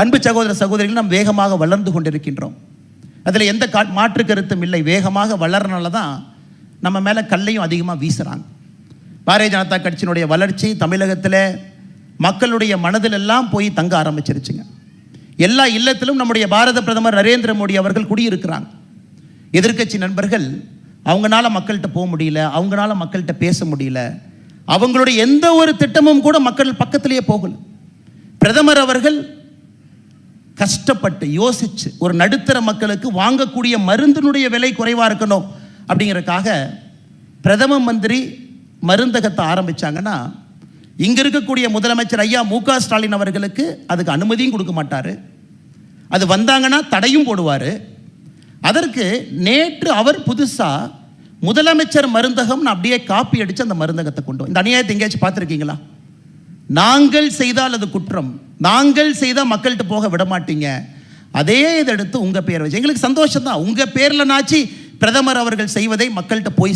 அன்பு சகோதர சகோதரிகள் நாம் வேகமாக வளர்ந்து கொண்டிருக்கின்றோம். அதில் எந்த கா மாற்று கருத்தும் இல்லை. வேகமாக வளர்றனால தான் நம்ம மேலே கல்லையும் அதிகமாக வீசுகிறாங்க பாரதிய ஜனதா கட்சியினுடைய வளர்ச்சி தமிழகத்தில் மக்களுடைய மனதில் எல்லாம் போய் தங்க ஆரம்பிச்சிருச்சுங்க. எல்லா இல்லத்திலும் நம்முடைய பாரத பிரதமர் நரேந்திர மோடி அவர்கள் குடியிருக்கிறாங்க. எதிர்க்கட்சி நண்பர்கள் அவங்களால மக்கள்கிட்ட போக முடியல அவங்களால மக்கள்கிட்ட பேச முடியல. அவங்களுடைய எந்த ஒரு திட்டமும் கூட மக்கள் பக்கத்திலேயே போகல. பிரதமர் அவர்கள் கஷ்டப்பட்டு யோசிச்சு ஒரு நடுத்தர மக்களுக்கு வாங்கக்கூடிய மருந்தினுடைய விலை குறைவாக இருக்கணும். அப்படிங்கிறதுக்காக பிரதம மந்திரி மருந்தகத்தை ஆரம்பிச்சாங்கன்னா இங்கே இருக்கக்கூடிய முதலமைச்சர் ஐயா மு க ஸ்டாலின் அவர்களுக்கு அதுக்கு அனுமதியும் கொடுக்க மாட்டார். அது வந்தாங்கன்னா தடையும் போடுவார். அதற்கு நேற்று அவர் புதுசாக முதலமைச்சர் மருந்தகம்னு அப்படியே காப்பி அடித்து அந்த மருந்தகத்தை கொண்டு இந்த அநியாயத்தை எங்கேயாச்சும் பார்த்துருக்கீங்களா? நாங்கள் செய்தால் அது குற்றம். நாங்கள் செய்தால் மக்கள்கிட்ட போக விட மாட்டீங்க அதே இதை எடுத்து உங்க பேர் வச்சு. எங்களுக்கு சந்தோஷம் தான் உங்க பேர்ல நாச்சி பிரதமர் அவர்கள் செய்வதை மக்கள்கிட்ட போய்